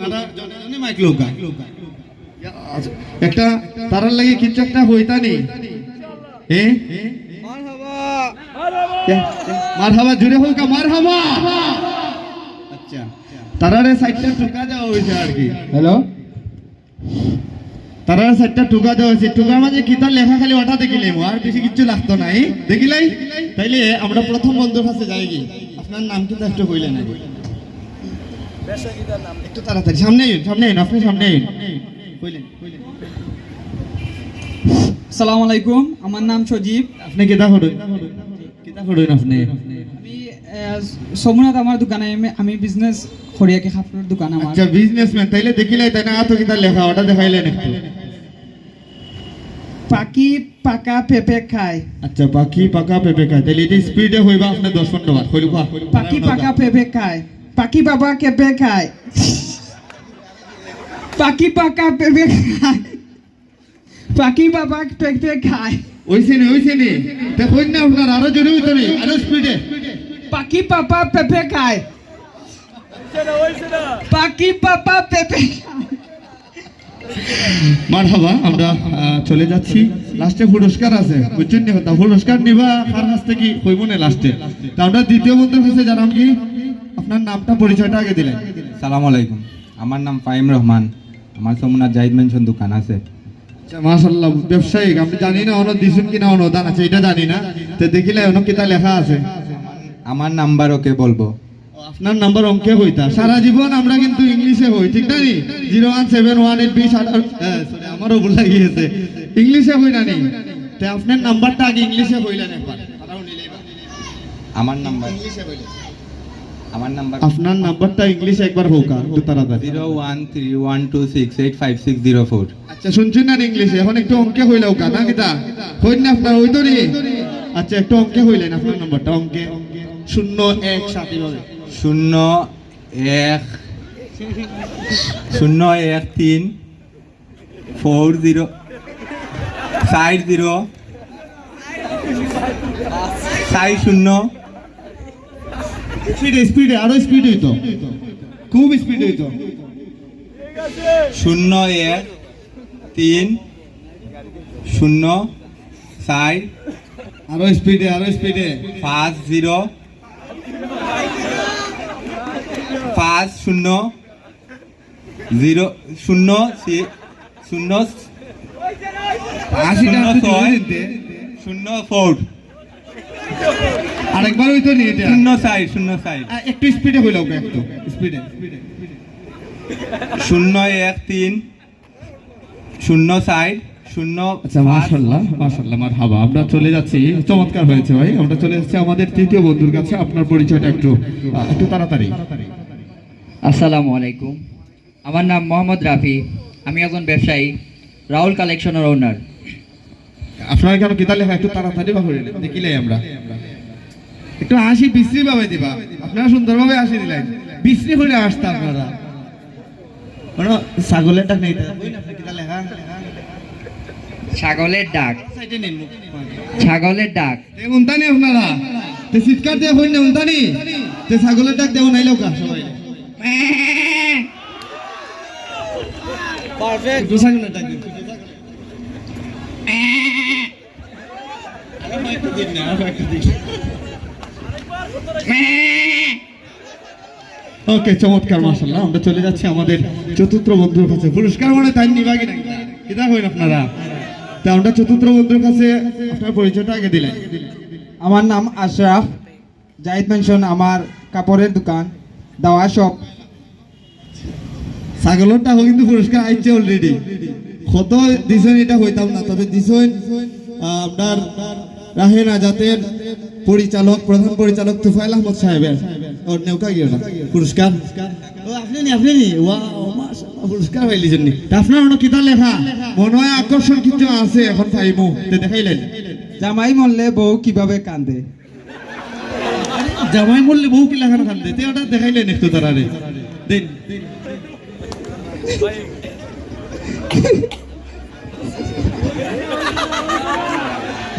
তারা জনে জনে মাইক লৌকা একটা তারার লাগে কিছু একটা হইতা নি এ মার হাবা জুড়ে হোক মার হাবা আচ্ছা তারারে সাইডটা টুকা দেওয়া হয়েছে আর কি। হ্যালো তারার সাইডটা টুকা দেওয়া হয়েছে। টুকার মাঝে কি তার লেখা খালি ওটা দেখিলাম আর বেশি কিছু লাগতো নাই দেখিলাই? তাইলে আমরা প্রথম বন্ধুর কাছে যাই কি। আপনার নাম কিন্তু একটু কইলেন আগে। একটু তাড়াতাড়ি সামনে আইন সামনে আইন আপনি সামনে আইন। কইলেন কইলেন। সালাম আলাইকুম আমার নাম সজীব। আপনি কিতা করুন? কিতা করুন আপনি? আমি সমুনাথ আমার দোকানে আমি- বিজনেস খড়িয়াকে খাপড়ের দোকান আমার আচ্ছা বিজনেসম্যান তাইলে দেখিলাই তাই না আতো কিতা লেখা ওটা দেখাইলেন একটু। পাখি পাকা পেঁপে খায় আচ্ছা পাখি পাকা পেঁপে খায় তাইলে এটা স্পিডে হইবা আপনি দশ পনেরো বার। কইলু পাখি পাকা পেঁপে খায় পাখি বাবা কেঁপে খায়? পাখি পাকা পেঁপে খায়। পাখি বাবা পেঁপে খায়। ওইছে নি ওইছে নি। দেখুন না আপনার আরও জোরে হইতো নি আরও স্পিডে পাখি পাপা পেঁপে খায়। পাখি পাপা পেঁপে মারহাবা আমরা চলে যাচ্ছি। লাস্টে পুরস্কার আছে বুঝছেন নি পুরস্কার নিবা কার কাছ থেকে কইব না লাস্টে তা আমরা দ্বিতীয় বন্ধুর কাছে জানাম কি? আপনার নামটা পরিচয়টা আগে দিলেন। সালাম আলাইকুম। আমার নাম ফাহিম রহমান। আমার সমুনাথ জাহিদ মেনশন দোকান আছে। আচ্ছা মাশাআল্লাহ ব্যবসায়িক। আমি জানি না অন দিছুন কিনা অনুদান আছে এটা জানি না। তো দেখিলে অন কিতা লেখা আছে। আমার নাম্বার ওকে বলব। আপনার নাম্বার অঙ্কে হইতা। সারা জীবন আমরা কিন্তু ইংলিশে হই ঠিক না নি? Zero one seven one eight বিশ আঠারো সরি আমারও ভুল লাগিয়েছে। ইংলিশে হই না নি? তে আপনার নাম্বারটা আগে ইংলিশে হইলেন একবার। আমার নাম্বার আমার নাম্বার আপনার নাম্বারটা ইংলিশে একবার হোক একটু তাড়াতাড়ি। Zero one three one two six eight five six zero four আচ্ছা শুনছেন না ইংলিশে এখন একটু অঙ্কে হইলেও কা না কিতা হইন না আপনার হইতো নি আচ্ছা একটু অঙ্কে হইলেন আপনার নাম্বারটা অঙ্কে। শূন্য এক সাত শূন্য এক শূন্য এক তিন ফোর জিরো চার জিরো চার শূন্য। স্পিডে স্পিডে আরও স্পিড হইতো। খুব স্পিড হইতো। শূন্য এক তিন শূন্য চার আরও স্পিডে আরও স্পিডে পাঁচ জিরো। পাঁচ শূন্য। জিরো শূন্য শূন্য শূন্য ছয় শূন্য ফোর। আরেকবার হইতো নি এটা? শূন্য শূন্য একটু স্পিডে একটু স্পিডে শূন্য এক তিন। শূন্য আচ্ছা মাশাল্লাহ মাশাল্লাহ মার আমরা চলে যাচ্ছি। চমৎকার হয়েছে ভাই। আমরা চলে যাচ্ছি আমাদের তৃতীয় বন্ধুর কাছে। আপনার পরিচয়টা একটু একটু তাড়াতাড়ি। আসসালামু আলাইকুম। আমার নাম মোহাম্মদ রাফি। আমি একজন ব্যবসায়ী রাহুল কালেকশনের ওনার আপনার কেন কিতা লেখা একটু তাড়াতাড়ি বা দেখিলাই আমরা। একটু হাসি বিশ্রী ভাবে দিবা। আপনারা সুন্দরভাবে হাসি দিলেন। বিশ্রী করে আসতে আপনারা। কোনো ছাগলের ডাক নেই ছাগলের ডাক। ছাগলের ডাক। আপনারা? তে চিৎকার দিয়ে হইন না উনতানি তে ছাগলের ডাক দেও নাইলো কা সবাই। পারফেক্ট। একটু ছাগলের ডাক দিন। দিন না, দিন। ওকে চমৎকার মাশাআল্লাহ। আমরা চলে যাচ্ছি আমাদের চতুর্থ বন্ধুর কাছে। পুরস্কার মানে তাই নিবাগি না হইন আপনারা? তা আমরা চতুর্থ বন্ধুর কাছে আপনার পরিচয়টা আগে দিলেন। আমার নাম আশরাফ। জাহিদ মেনশন আমার কাপড়ের দোকান দাওয়া শপ। ছাগলরটা হোক কিন্তু পুরস্কার আইছে অলরেডি কত দিছেন এটা হইতাম না তবে দিছেন আপনার রাহে নাজাতের পরিচালক প্রধান পরিচালক তুফাইল আহমদ সাহেবের ওর নেউকা গিয়ে পুরস্কার? ও আপনি নি আপনি নি? ওয়া পুরস্কার পাইলিছেন নি আপনার ওটা কিতা লেখা? মনে হয় আকর্ষণ কিছু আছে এখন পাইমু। তে দেখাইলেন। জামাই মরলে বউ কীভাবে কান্দে? জামাই বললে বহু কি লেখানো খান দিতে ওটা দেখাইলেন একটু তারারে। দিন।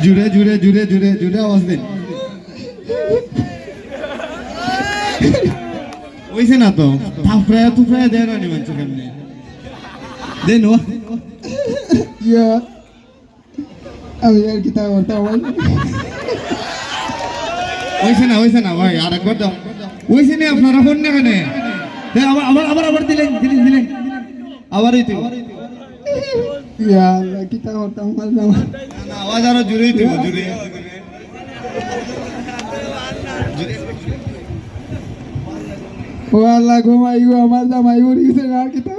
জুড়ে জুড়ে জুড়ে জুড়ে জুড়ে আওয়াজ দিন। হইছে না তো থাপড়ায় তুফড়ায় দেয় না মানুষ কেমনে? দেন ও ইয়া। আমি আর কি তা বলতে ভাই হইছে না হইছে না ভাই আর একবার দাও। হইছে না আপনারা ফোন না? কেন আবার আবার আবার আবার দিলেন দিলেন দিলেন। আবারই তো ইয়া কি তা আমার না, আওয়াজ আরও জুড়েই দিব জুড়ে ও আল্লাহ ঘুমাই গো, আমার জামাই উড়ি গেছে আর কি তা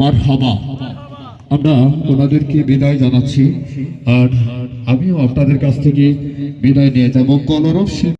মারহাবা। আমরা ওনাদেরকে বিদায় জানাচ্ছি, আর আমিও আপনাদের কাছ থেকে বিদায় নিয়ে যাব। কলরব